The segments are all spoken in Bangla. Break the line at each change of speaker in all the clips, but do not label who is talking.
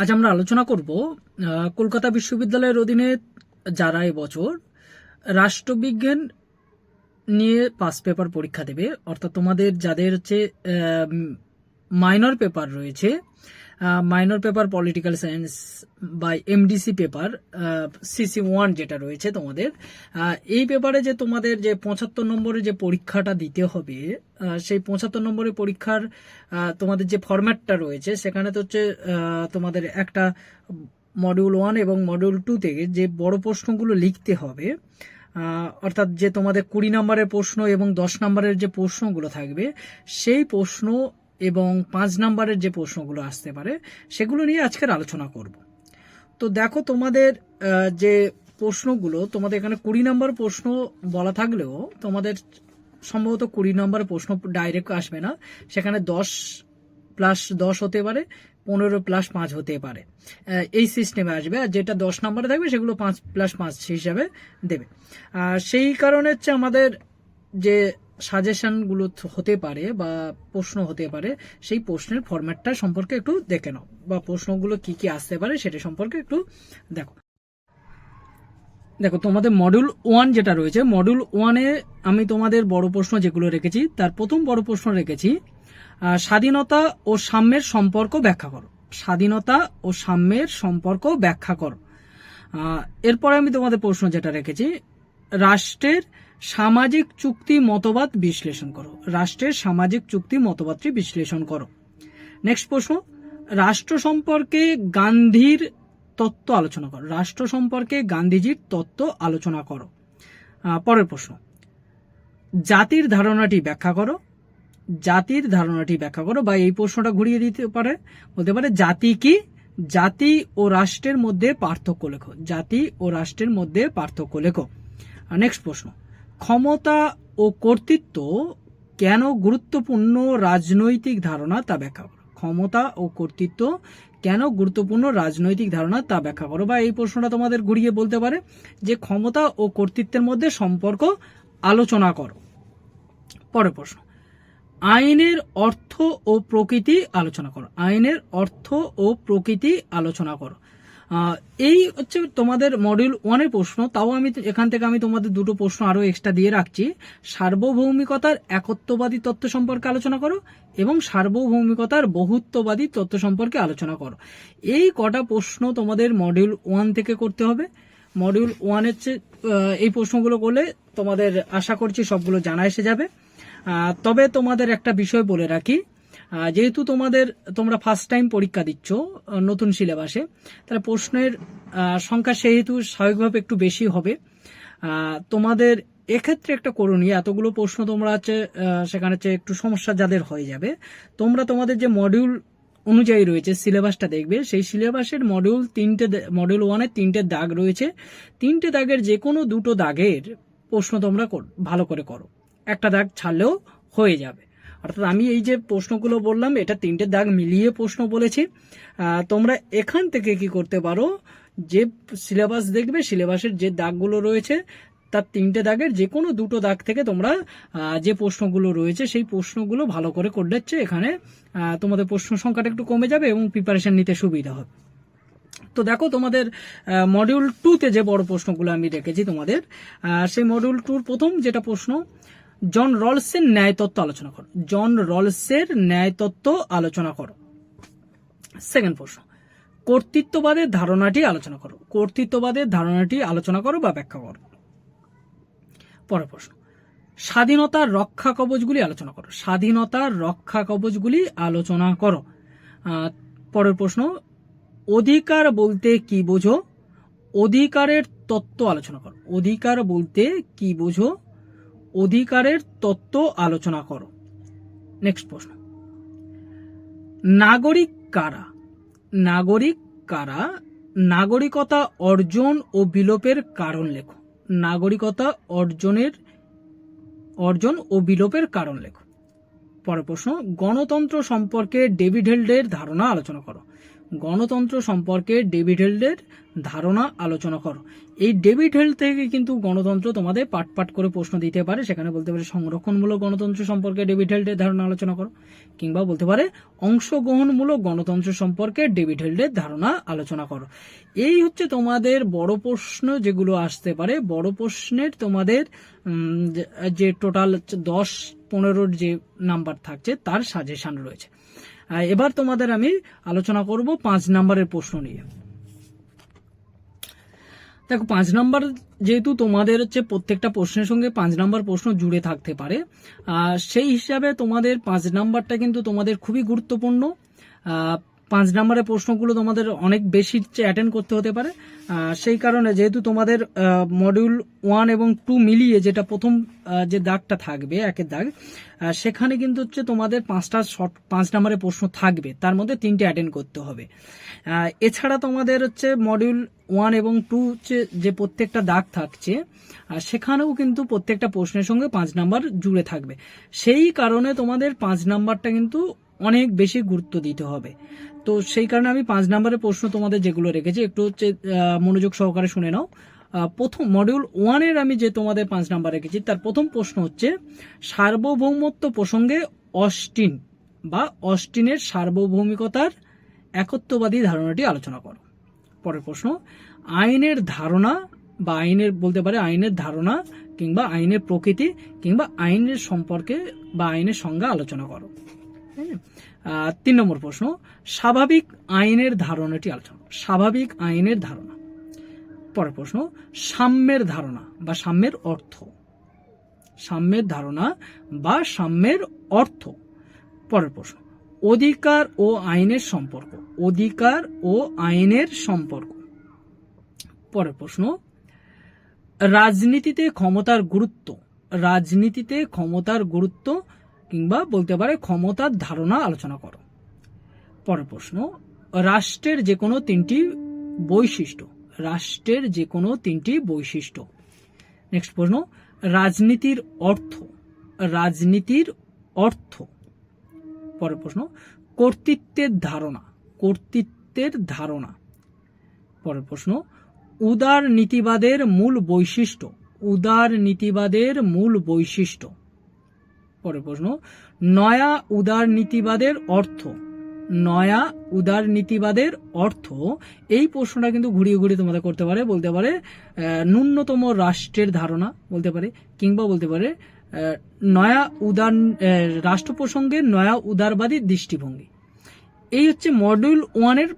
আজ আমরা আলোচনা করব কলকাতা বিশ্ববিদ্যালয়ের অধীনে যারা এবছর রাষ্ট্রবিজ্ঞান নিয়ে পাস পেপার পরীক্ষা দেবে, অর্থাৎ তোমাদের যাদের হচ্ছে মাইনর পেপার রয়েছে মাইনর পেপার পলিটিক্যাল সায়েন্স বা এমডিসি পেপার সিসি ওয়ান যেটা রয়েছে তোমাদের। এই পেপারে যে তোমাদের যে পঁচাত্তর নম্বরের যে পরীক্ষাটা দিতে হবে সেই পঁচাত্তর নম্বরের পরীক্ষার তোমাদের যে ফরম্যাটটা রয়েছে, সেখানে তো হচ্ছে তোমাদের একটা মডিউল ওয়ান এবং মডিউল টু থেকে যে বড় প্রশ্নগুলো লিখতে হবে অর্থাৎ যে তোমাদের কুড়ি নম্বরের প্রশ্ন এবং দশ নম্বরের যে প্রশ্নগুলো থাকবে, সেই প্রশ্ন এবং পাঁচ নম্বরের যে প্রশ্নগুলো আসতে পারে, সেগুলো নিয়ে আজকের আলোচনা করব। তো দেখো, তোমাদের যে প্রশ্নগুলো, তোমাদের এখানে কুড়ি নম্বর প্রশ্ন বলা থাকলেও তোমাদের সম্ভবত কুড়ি নম্বর প্রশ্ন ডাইরেক্ট আসবে না। সেখানে দশ প্লাস দশ হতে পারে, পনেরো প্লাস পাঁচ হতে পারে। এই সিস্টেমে আসবে। আর যেটা দশ নম্বরে থাকবে, সেগুলো পাঁচ প্লাস পাঁচ হিসাবে দেবে। আর সেই কারণে হচ্ছে আমাদের যে সাজেশনগুলো হতে পারে বা প্রশ্ন হতে পারে, সেই প্রশ্নের ফরম্যাটটা সম্পর্কে একটু দেখে নাও বা প্রশ্নগুলো কি কি আসতে পারে সেটা সম্পর্কে একটু দেখো। দেখো, তোমাদের মডিউল ওয়ান যেটা রয়েছে মডিউল ওয়ানে আমি তোমাদের বড় প্রশ্ন যেগুলো রেখেছি, তার প্রথম বড় প্রশ্ন রেখেছি স্বাধীনতা ও সাম্যের সম্পর্ক ব্যাখ্যা করো। স্বাধীনতা ও সাম্যের সম্পর্ক ব্যাখ্যা করো। এরপরে আমি তোমাদের প্রশ্ন যেটা রেখেছি, রাষ্ট্রের সামাজিক চুক্তি মতবাদ বিশ্লেষণ করো। রাষ্ট্রের সামাজিক চুক্তি মতবাদটি বিশ্লেষণ করো। নেক্সট প্রশ্ন, রাষ্ট্র সম্পর্কে গান্ধীর তত্ত্ব আলোচনা করো। রাষ্ট্র সম্পর্কে গান্ধীজির তত্ত্ব আলোচনা করো। পরের প্রশ্ন, জাতির ধারণাটি ব্যাখ্যা করো। জাতির ধারণাটি ব্যাখ্যা করো বা এই প্রশ্নটা ঘুরিয়ে দিতে পারে, বলতে পারে জাতি কি? জাতি ও রাষ্ট্রের মধ্যে পার্থক্য লেখো। জাতি ও রাষ্ট্রের মধ্যে পার্থক্য লেখো। নেক্সট প্রশ্ন ক্ষমতা ও কর্তৃত্ব কেন গুরুত্বপূর্ণ রাজনৈতিক ধারণা তা ব্যাখ্যা করো। ক্ষমতা ও কর্তৃত্ব কেন গুরুত্বপূর্ণ রাজনৈতিক ধারণা তা ব্যাখ্যা করো বা এই প্রশ্নটা তোমাদের ঘুরিয়ে বলতে পারে যে ক্ষমতা ও কর্তৃত্বের মধ্যে সম্পর্ক আলোচনা করো। পরের প্রশ্ন, আইনের অর্থ ও প্রকৃতি আলোচনা করো। আইনের অর্থ ও প্রকৃতি আলোচনা করো। এই হচ্ছে তোমাদের মডিউল ওয়ানের প্রশ্ন। তাও আমি এখান থেকে আমি তোমাদের দুটো প্রশ্ন আরও এক্সট্রা দিয়ে রাখছি। সার্বভৌমিকতার একত্ববাদী তত্ত্ব সম্পর্কে আলোচনা করো এবং সার্বভৌমিকতার বহুত্ববাদী তত্ত্ব সম্পর্কে আলোচনা করো। এই কটা প্রশ্ন তোমাদের মডিউল ওয়ান থেকে করতে হবে। মডিউল ওয়ানের চেয়ে, এই প্রশ্নগুলো করলে তোমাদের আশা করছি সবগুলো জানা এসে যাবে। তবে তোমাদের একটা বিষয় বলে রাখি। যেহেতু তোমাদের, তোমরা ফার্স্ট টাইম পরীক্ষা দিচ্ছ নতুন সিলেবাসে, তাহলে প্রশ্নের সংখ্যা সেহেতু স্বাভাবিকভাবে একটু বেশি হবে। তোমাদের এক্ষেত্রে একটা করণীয়, এতগুলো প্রশ্ন তোমরা হচ্ছে সেখানে হচ্ছে একটু সমস্যা যাদের হয়ে যাবে, তোমরা তোমাদের যে মডিউল অনুযায়ী রয়েছে, সিলেবাসটা দেখবে, সেই সিলেবাসের মডিউল তিনটে মডিউল ওয়ানের তিনটে দাগ রয়েছে। তিনটে দাগের যে কোনো দুটো দাগের প্রশ্ন তোমরা ভালো করে করো। একটা দাগ ছাড়লেও হয়ে যাবে। অর্থাৎ আমি এই যে প্রশ্নগুলো বললাম, এটা তিনটে দাগ মিলিয়ে প্রশ্ন বলেছি। তোমরা এখান থেকে কি করতে পারো? যে সিলেবাস দেখবে, সিলেবাসের যে দাগগুলো রয়েছে, তার তিনটে দাগের যে কোনো দুটো দাগ থেকে তোমরা যে প্রশ্নগুলো রয়েছে, সেই প্রশ্নগুলো ভালো করে করে হচ্ছে এখানে তোমাদের প্রশ্ন সংখ্যাটা একটু কমে যাবে এবং প্রিপারেশন নিতে সুবিধা হবে। তো দেখো, তোমাদের মডিউল টুতে যে বড় প্রশ্নগুলো আমি রেখেছি তোমাদের সেই মডিউল টুর প্রথম যেটা প্রশ্ন জন রলসের ন্যায় তত্ত্ব আলোচনা করো। জন রলসের ন্যায় তত্ত্ব আলোচনা করো। সেকেন্ড প্রশ্ন। কর্তৃত্ববাদের ধারণাটি আলোচনা করো। কর্তৃত্ববাদের ধারণাটি আলোচনা করো বা ব্যাখ্যা করো। পরের প্রশ্ন। স্বাধীনতার রক্ষা কবচগুলি আলোচনা করো। স্বাধীনতার রক্ষা কবচগুলি আলোচনা করো। পরের প্রশ্ন। অধিকার বলতে কি বোঝো? অধিকারের তত্ত্ব আলোচনা করো। অধিকার বলতে কি বোঝো? অধিকারের তত্ত্ব আলোচনা করো। নেক্সট প্রশ্ন। নাগরিক কারা? নাগরিক কারা? নাগরিকতা অর্জন ও বিলোপের কারণ লেখো। নাগরিকতা অর্জনের, অর্জন ও বিলোপের কারণ লেখো। পরের প্রশ্ন, গণতন্ত্র সম্পর্কে ডেভিড হেল্ডের ধারণা আলোচনা করো। গণতন্ত্র সম্পর্কে ডেভিড হেল্ডের ধারণা আলোচনা করো। এই ডেভিড হেল্ড থেকে কিন্তু গণতন্ত্র তোমাদের পাট পাট করে প্রশ্ন দিতে পারে। সেখানে বলতে পারে সংরক্ষণমূলক গণতন্ত্র সম্পর্কে ডেভিড হেল্ডের ধারণা আলোচনা করো। কিংবা বলতে পারে অংশগ্রহণমূলক গণতন্ত্র সম্পর্কে ডেভিড হেল্ডের ধারণা আলোচনা করো। এই হচ্ছে তোমাদের বড় প্রশ্ন যেগুলো আসতে পারে। বড় প্রশ্নের তোমাদের যে টোটাল দশ, পনেরোর যে নাম্বার থাকছে, তার সাজেশন রয়েছে। এবার তোমাদের আমি আলোচনা করব পাঁচ নাম্বারের প্রশ্ন নিয়ে। দেখো, পাঁচ নাম্বার যেহেতু তোমাদের হচ্ছে প্রত্যেকটা প্রশ্নের সঙ্গে পাঁচ নাম্বার প্রশ্ন জুড়ে থাকতে পারে সেই হিসাবে তোমাদের পাঁচ নাম্বারটা কিন্তু তোমাদের খুবই গুরুত্বপূর্ণ। পাঁচ নাম্বারের প্রশ্নগুলো তোমাদের অনেক বেশি অ্যাটেন্ড করতে হতে পারে। সেই কারণে যেহেতু তোমাদের মডিউল ওয়ান এবং টু মিলিয়ে যেটা প্রথম যে দাগটা থাকবে, একের দাগ সেখানে কিন্তু হচ্ছে তোমাদের পাঁচটা শর্ট পাঁচ নাম্বারের প্রশ্ন থাকবে। তার মধ্যে তিনটে অ্যাটেন্ড করতে হবে। এছাড়া তোমাদের হচ্ছে মডিউল ওয়ান এবং টু হচ্ছে যে প্রত্যেকটা দাগ থাকছে সেখানেও কিন্তু প্রত্যেকটা প্রশ্নের সঙ্গে পাঁচ নাম্বার জুড়ে থাকবে। সেই কারণে তোমাদের পাঁচ নাম্বারটা কিন্তু অনেক বেশি গুরুত্ব দিতে হবে। তো সেই কারণে আমি পাঁচ নাম্বারের প্রশ্ন তোমাদের যেগুলো রেখেছি, একটু হচ্ছে মনোযোগ সহকারে শুনে নাও। প্রথম মডিউল ওয়ানের আমি যে তোমাদের পাঁচ নাম্বার রেখেছি, তার প্রথম প্রশ্ন হচ্ছে, সার্বভৌমত্ব প্রসঙ্গে অস্টিন বা অস্টিনের সার্বভৌমিকতার একত্ববাদী ধারণাটি আলোচনা করো। পরের প্রশ্ন, আইনের ধারণা বা আইনের, বলতে পারে আইনের ধারণা কিংবা আইনের প্রকৃতি কিংবা আইনের সম্পর্কে বা আইনের সংজ্ঞা আলোচনা করো। তিন নম্বর প্রশ্ন, স্বাভাবিক আইনের ধারণাটি আলোচনা স্বাভাবিক আইনের ধারণা। পরের প্রশ্ন, সাম্যের ধারণা বা সাম্যের অর্থ। সাম্যের ধারণা বা সাম্যের অর্থ। পরের প্রশ্ন, অধিকার ও আইনের সম্পর্ক। অধিকার ও আইনের সম্পর্ক। পরের প্রশ্ন, রাজনীতিতে ক্ষমতার গুরুত্ব। রাজনীতিতে ক্ষমতার গুরুত্ব কিংবা বলতে পারে ক্ষমতার ধারণা আলোচনা করো। পরের প্রশ্ন, রাষ্ট্রের যে কোনো তিনটি বৈশিষ্ট্য, রাষ্ট্রের যে কোনো তিনটি বৈশিষ্ট্য। নেক্সট প্রশ্ন, রাজনীতির অর্থ রাজনীতির অর্থ। পরের প্রশ্ন, কর্তৃত্বের ধারণা কর্তৃত্বের ধারণা। পরের প্রশ্ন, উদার নীতিবাদের মূল বৈশিষ্ট্য, উদার নীতিবাদের মূল বৈশিষ্ট্য। পরের প্রশ্ন, নয়া উদার নীতিবাদের অর্থ, নয়া উদার নীতিবাদের অর্থ, এই প্রশ্নটা কিন্তু ঘুরিয়ে ঘুরিয়ে তোমাদের করতে পারে, বলতে পারে ন্যূনতম রাষ্ট্রের ধারণা বলতে পারে, কিংবা বলতে পারে নয়া উদার রাষ্ট্র প্রসঙ্গে নয়া উদারবাদী দৃষ্টিভঙ্গি। এই হচ্ছে মডিউল ওয়ানের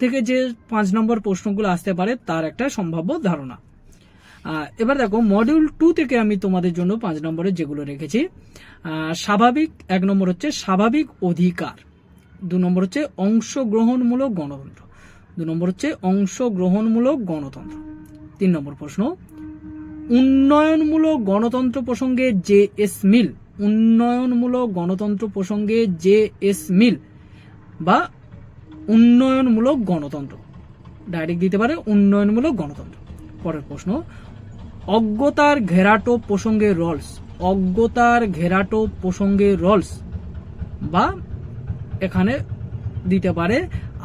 থেকে যে পাঁচ নম্বর প্রশ্নগুলো আসতে পারে, তার একটা সম্ভাব্য ধারণা। এবার দেখো মডিউল টু থেকে আমি তোমাদের জন্য পাঁচ নম্বরে যেগুলো রেখেছি স্বাভাবিক, এক নম্বর হচ্ছে স্বাভাবিক অধিকার, দু নম্বর হচ্ছে অংশগ্রহণমূলক গণতন্ত্র, দু নম্বর হচ্ছে অংশগ্রহণমূলক গণতন্ত্র, তিন নম্বর প্রশ্ন, উন্নয়নমূলক গণতন্ত্র প্রসঙ্গে জে এস মিল, উন্নয়নমূলক গণতন্ত্র প্রসঙ্গে জে এস মিল বা উন্নয়নমূলক গণতন্ত্র, ডাইরেক্ট দিতে পারে উন্নয়নমূলক গণতন্ত্র, পরের প্রশ্ন অজ্ঞতার ঘেরাটো প্রসঙ্গে রলস, অজ্ঞতার ঘেরাটো প্রসঙ্গে রলস বা এখানে দিতে পারে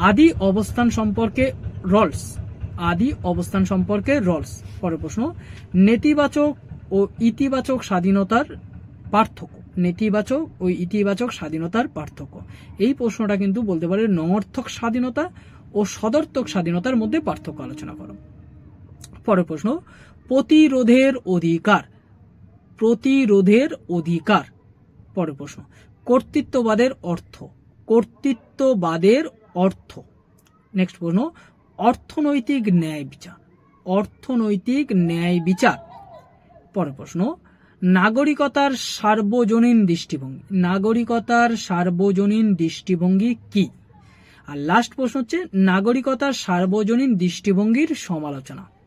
আদি অবস্থান সম্পর্কে রলস, আদি অবস্থান সম্পর্কে রলস। পরের প্রশ্ন, নেতিবাচক ও ইতিবাচক স্বাধীনতার পার্থক্য, নেতিবাচক ও ইতিবাচক স্বাধীনতার পার্থক্য। এই প্রশ্নটা কিন্তু বলতে পারে নঙর্থক স্বাধীনতা ও সদর্থক স্বাধীনতার মধ্যে পার্থক্য আলোচনা করো। পরের প্রশ্ন প্রতিরোধের অধিকার প্রতিরোধের অধিকার। পরের প্রশ্ন, কর্তৃত্ববাদের অর্থ কর্তৃত্ববাদের অর্থ। নেক্সট প্রশ্ন, অর্থনৈতিক ন্যায় বিচার, অর্থনৈতিক ন্যায় বিচার। পরের প্রশ্ন, নাগরিকতার সার্বজনীন দৃষ্টিভঙ্গি, নাগরিকতার সার্বজনীন দৃষ্টিভঙ্গি কি? আর লাস্ট প্রশ্ন হচ্ছে, নাগরিকতার সার্বজনীন দৃষ্টিভঙ্গির সমালোচনা।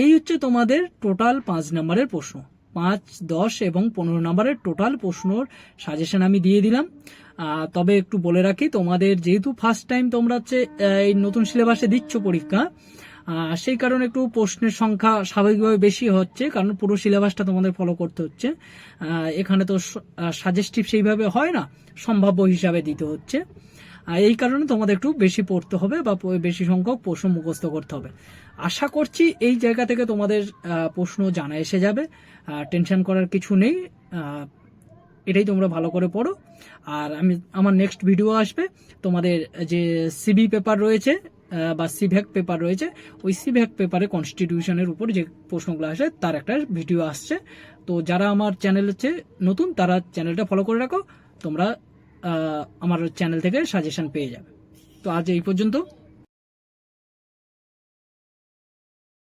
এই হচ্ছে তোমাদের টোটাল পাঁচ নম্বরের প্রশ্ন। পাঁচ, দশ এবং পনেরো নম্বরের টোটাল প্রশ্নর সাজেশন আমি দিয়ে দিলাম। তবে একটু বলে রাখি, তোমাদের যেহেতু ফার্স্ট টাইম তোমরা হচ্ছে এই নতুন সিলেবাসে দিচ্ছ পরীক্ষা সেই কারণে একটু প্রশ্নের সংখ্যা স্বাভাবিকভাবে বেশি হচ্ছে, কারণ পুরো সিলেবাসটা তোমাদের ফলো করতে হচ্ছে। এখানে তো সাজেস্টিভ সেইভাবে হয় না, সম্ভাব্য হিসাবে দিতে হচ্ছে। এই কারণে তোমাদের একটু বেশি পড়তে হবে বা বেশি সংখ্যক প্রশ্ন মুখস্থ করতে হবে। আশা করছি এই জায়গা থেকে তোমাদের প্রশ্ন জানা এসে যাবে। টেনশন করার কিছু নেই। এটাই তোমরা ভালো করে পড়ো। আর আমি, আমার নেক্সট ভিডিও আসবে। তোমাদের যে সিবি পেপার রয়েছে বা সিভ্যাক পেপার রয়েছে, ওই সিভ্যাক পেপারে কনস্টিটিউশনের উপর যে প্রশ্নগুলো আসে, তার একটা ভিডিও আসছে। তো যারা আমার চ্যানেল হচ্ছে নতুন, তারা চ্যানেলটা ফলো করে রাখো। তোমরা আমার চ্যানেল থেকে সাজেশন পেয়ে যাবে। তো আজ এই পর্যন্ত।